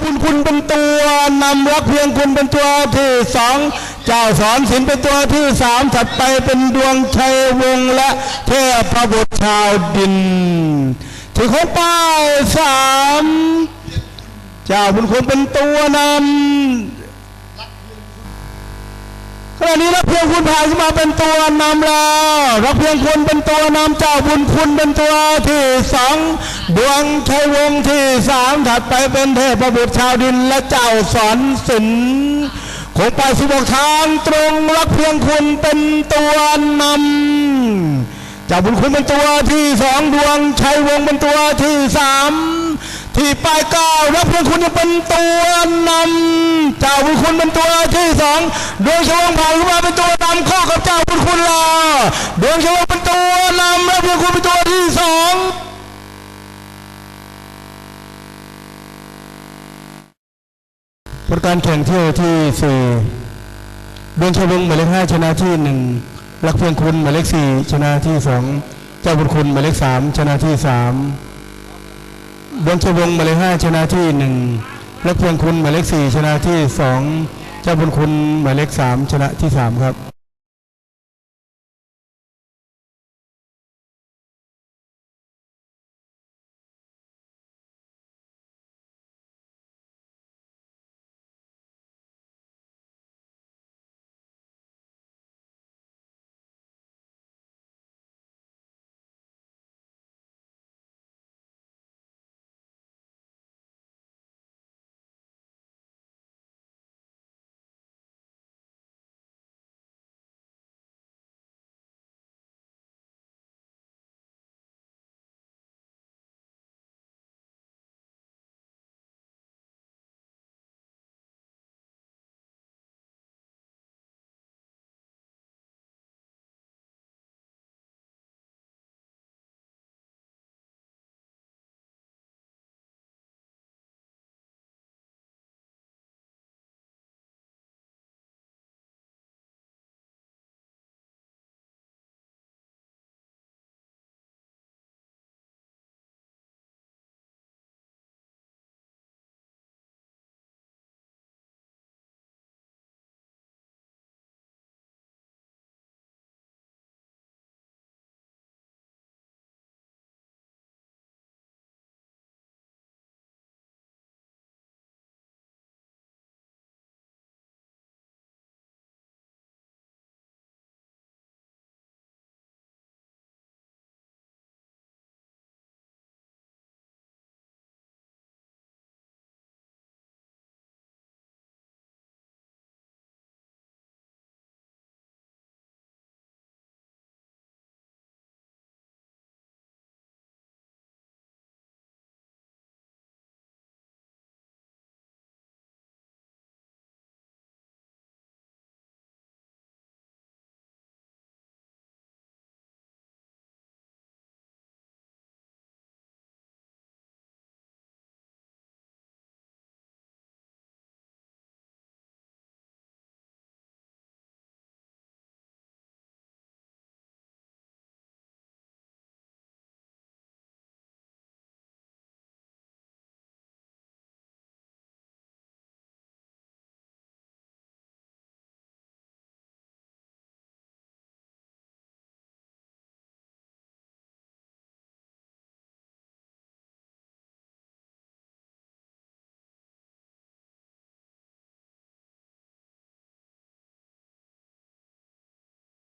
คุณคุณเป็นตัวนำรักเพียงคุณเป็นตัวที่สองเจ้าสอนศิลเป็นตัวที่สามถัดไปเป็นดวงชัยวงศ์และเทพบุตรชาวดินถือของป้ายสามเจ้าบุญคุณเป็นตัวนำ ขณะนี้รักเพียงคุณผ่านขึ้นมาเป็นตัวนำแล้วรักเพียงคุณเป็นตัวนำเจ้าบุญคุณเป็นตัวที่สองดวงชัยวงศ์ที่สามถัดไปเป็นเทพบุตรชาวดินและเจ้าสอนศิลป์คงไปสิบกทางตรงรักเพียงคุณเป็นตัวนำเจ้าบุญคุณเป็นตัวที่สองดวงชัยวงศ์เป็นตัวที่สามที่ปลายเก้ารักเพียงคุณยังเป็นตัวนำเจ้าบุญคุณเป็นตัว ที่สองดวงชัยวงศ์ผ่านขึ้นมาเป็นตัวนำข้อกับเจ้าบุญคุณลาดวงชัยวงศ์เป็นตัวนำรักเพียงคุณเป็นตัวที่สองผลการแข่งเที่ยวที่สี่ดวงชวงศ์หมายเลขห้าชนะที่หนึ่งรักเพียงคุณหมายเลขสี่ชนะที่สองเจ้าบุญคุณหมายเลขสามชนะที่สามดวงชวงศ์หมายเลขห้าชนะที่หนึ่งรักเพียงคุณหมายเลขสี่ชนะที่สอง เจ้าบุญคุณหมายเลขสามชนะที่สามครับ